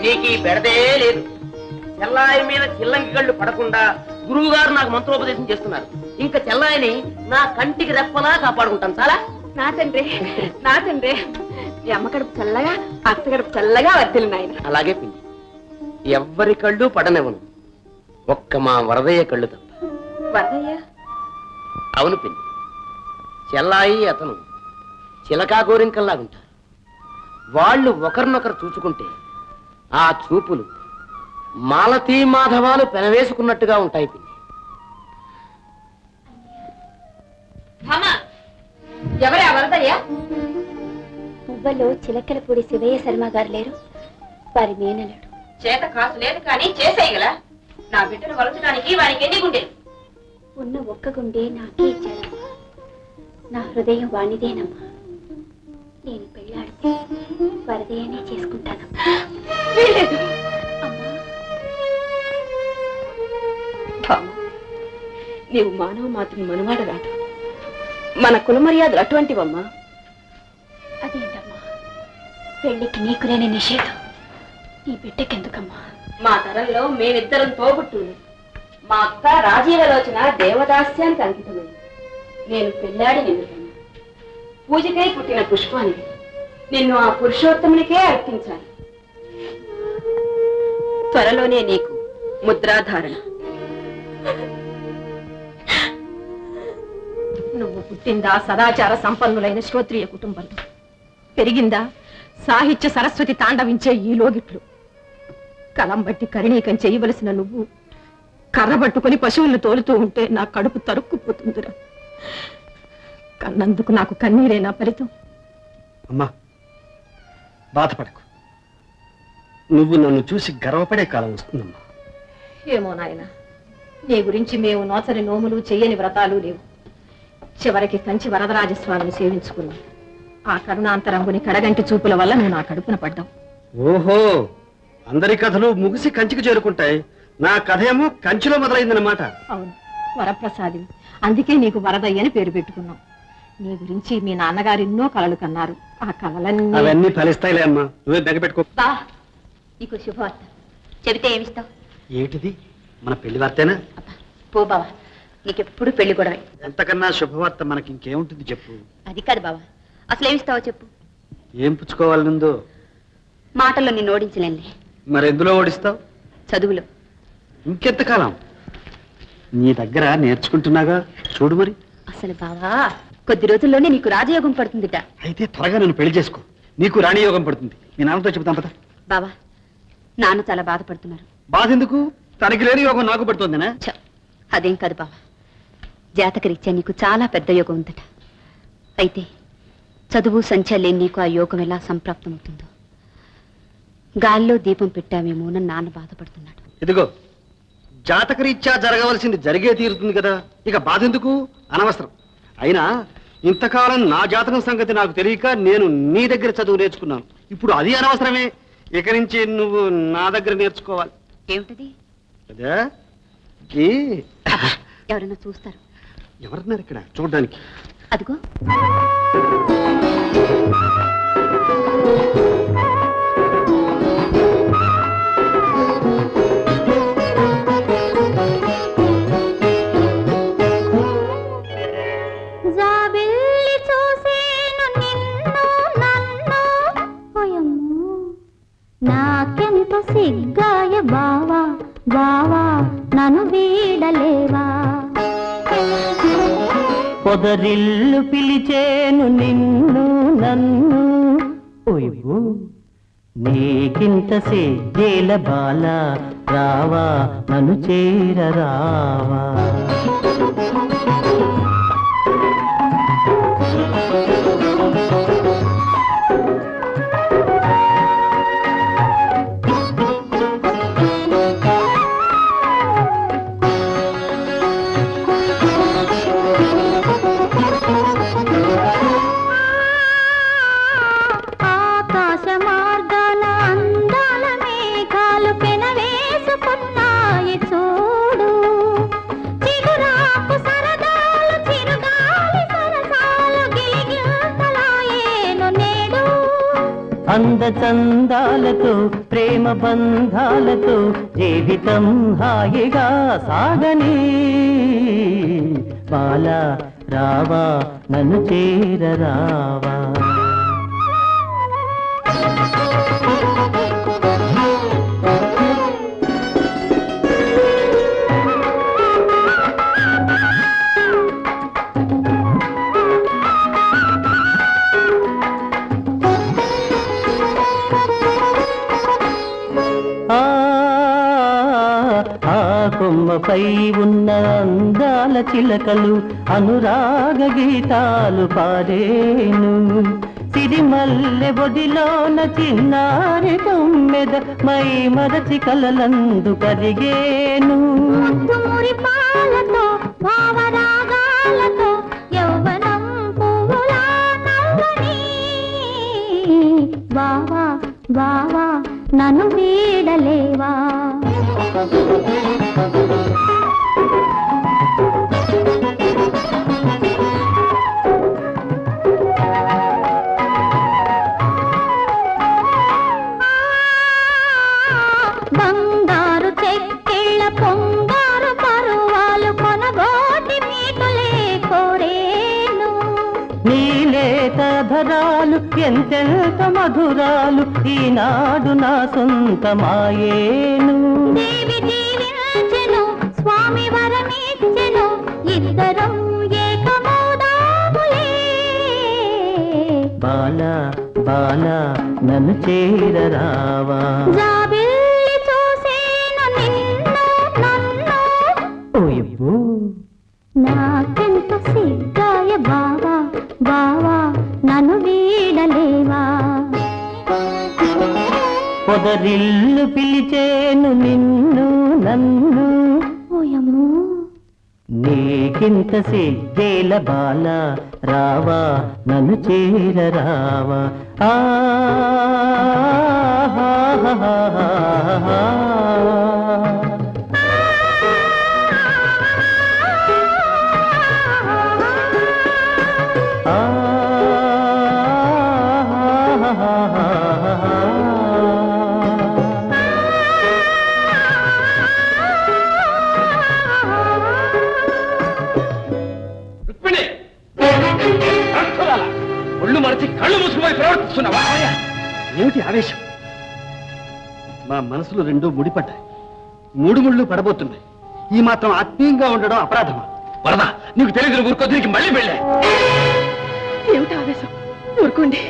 నీకు ఈ బెడదే లేదు. చెల్లాయి మీద చిల్లంకి కళ్ళు పడకుండా గురువు గారు నాకు మంత్రోపదేశం చేస్తున్నారు. ఇంకా చెల్లాయిని నా కంటికి రెప్పలా కాపాడుకుంటాను. చాలా? నా తండ్రి నా తండ్రి. మీ అమ్మ కడుపు చల్లగా అత్త కడుపు చల్లగా వర్తిల్లు నాయన. అలాగే పిన్ని. ఎవ్వరి కళ్ళు పడనివ్వను. ఒక్క మా వరదయ్య కళ్ళు తప్ప. వరదయ్య? అవును పిన్ని. చెల్లాయి అతను. చిలకా గోరింకల్లాగుంటారు. వాళ్ళు ఒకరినొకరు చూసుకుంటే ఆ చూపులు మాలతీ మాధవాలు పెనవేసుకున్నట్టుగా ఉంటాయి పిన్ని. ఎవరే వరదయ్య? మువ్వలో చిలకలపూడి శివయ్య శర్మ గారు లేరు. వారి మేనలుడు చేత కాసు లేదు కానీ చేసేయగల. నా బిడ్డను వలచడానికి వారికి ఎన్ని గుండెలు? ఉన్న ఒక్క గుండె నాకే ఇచ్చారమ్మా నా హృదయం వాణిదేనమ్మా నేను పెళ్ళాడితే వరదయ్యనే చేసుకుంటానమ్మా. నీవు మానవ మాతృని మనవాడు రాదు మన కుల మర్యాదలు అటువంటివమ్మా. అదేంటమ్మా? పెళ్ళికి నీకు లేని నిషేధం. నీ బిడ్డకెందుకమ్మా? మా తరంలో మేమిద్దరం తోబుట్టులు. మా అక్క రాజీవలోచన దేవదాస్యానికి అంకితమైంది. నేను పెళ్ళాడి నిన్ను పూజకై పుట్టిన పుష్పాన్ని నిన్ను ఆ పురుషోత్తమునికే అర్పించాలి. త్వరలోనే నీకు ముద్రాధారణ. నువ్వు పుట్టిందా సదాచార సంపన్నులైన శ్రోత్రియ కుటుంబంలో. పెరిగిందా సాహిత్య సరస్వతి తాండవించే ఈ లోగిట్లు. కలం బట్టి కరిణీకం చేయవలసిన నువ్వు కర్ర పట్టుకుని పశువులను తోలుతూ ఉంటే నా కడుపు తరుక్కుపోతుందిరా. కన్నందుకు నాకు కన్నీరేనా ఫలితం. అమ్మా బాధపడకు. నువ్వు నన్ను చూసి గర్వపడే కాలం వస్తుందమ్మా. ఏమో నాయన నీ గురించి మేము నోచని నోములు చెయ్యని వ్రతాలు లేవు. చివరికి కంచి వరదరాజస్వామిని సేవించుకున్నాం. ఆ కరుణాంతరంగుని కడగంటి చూపుల వల్ల నువ్వు నా కడుపున పడ్డావు. ఓహో అందరి కథలు ముగిసి కంచికి చేరుకుంటాయి. నా కథ ఏమో కంచిలో మొదలైందన్నమాట. అవును వరప్రసాది అందుకే నీకు వరదయ్య అని పేరు పెట్టుకున్నాం. నీ గురించి మీ నాన్నగారు ఎన్నో కలలు కన్నారు. ఆ కలలన్నీ అవన్నీ ఫలిస్తాయిలే అమ్మా. నువ్వే బెగపెట్టుకో బా నీకు శుభవార్త. చెబితే ఏమిస్తావు? ఏమిటిది? మన పెళ్ళి వార్తేనా? పో బావా నీకెప్పుడు పెళ్ళి గొడవే. ఎంతకన్నా శుభవార్త మనకి ఇంకేముంటుంది చెప్పు. అది కాదు బావా అసలు ఏమిస్తావో చెప్పు. ఏం పుచ్చుకోవాలి నుందో? మాటల్లో నిన్ను ఓడించలేనులే. మరి ఎందులో ఓడిస్తావు? చదువులో. ఇంకెంతకాలం నీ దగ్గర నేర్చుకుంటున్నాగా? చూడు మరి. అసలు బావా కొద్ది రోజుల్లోనే నీకు రాజయోగం పడుతుందిట. అయితే త్వరగా నన్ను పెళ్ళి చేసుకో. నీకు రాణి యోగం పడుతుంది. మీ నాన్నతో చెబుతాం పద. బావా నాన్న చాలా బాధపడుతున్నారు. బాధ ఎందుకు? తనకి లేని యోగం నాకు పడుతుందినా? ఛ, అదేం కాదు బావా. జాతకరీత్యా నీకు చాలా పెద్ద యోగం ఉందట. అయితే చదువు సంఖ్య లేని నీకు ఆ యోగం ఎలా సంప్రాప్తమవుతుందో. గాల్లో దీపం పెట్టామేమోనని నాన్న బాధపడుతున్నాడు. ఇదిగో జాతకరీత్యా జరగవలసింది జరిగే తీరుతుంది కదా. ఇక బాధ ఎందుకు? అనవసరం. అయినా ఇంతకాలం నా జాతకం సంగతి నాకు తెలియక నేను నీ దగ్గర చదువు నేర్చుకున్నాను. ఇప్పుడు అది అనవసరమే. ఇక నుంచి నువ్వు నా దగ్గర నేర్చుకోవాలి. ఏమిటది? అదే? ఎవరైనా చూస్తారు? ఎవరున్నారు ఇక్కడ? చూడడానికి. అదిగో. నాకెంత బావా బావా నను వీడలేవా? పొదరిల్లు పిలిచేను నిన్ను నన్ను. ఓయ్యో నీకింత సేల బాల రావా నన్ను చేరరావా? అందచందాలతో ప్రేమ బంధాలతో జీవితం హాయిగా సాగని. బాల రావా నన్ను చేరరావా. కొమ్మపై ఉన్న అందాల చిలకలు అనురాగ గీతాలు పాడేను సిరిమల్లె బొడిలోన చిన్నారి తొమ్మెద మై మరచి కలలందు కరిగేను పాలతో భావరాగాలతో యౌవనం పువ్వులా నవ్వని. బావా బావా నన్ను వీడలేవా? Música ధరాలు ఎంతెంత మధురాలు ఈనాడు నా సొంతమాయేను స్వామి వరమిచ్చెను ఇద్దరం బాల బాల నన్ను చేరరావా. వీడలేవా? పొదరిల్లు పిలిచేను నిన్ను నన్ను. నీకింత సిగ్గేల బాల రావా నన్ను చేరరావా. ఆ రుక్మిణి ప్రవర్తిస్తున్నావా? ఏమిటి ఆవేశం? మా మనసులు రెండూ ముడిపడ్డాయి. మూడు ముళ్ళు పడబోతున్నాయి. ఈ మాత్రం ఆత్మీయంగా ఉండడం అపరాధమా? వరద! నీకు తెలియదు ఊరుకో దీనికి మళ్ళీ వెళ్ళే. ఏమిటి ఆవేశం? ఊరుకోండి.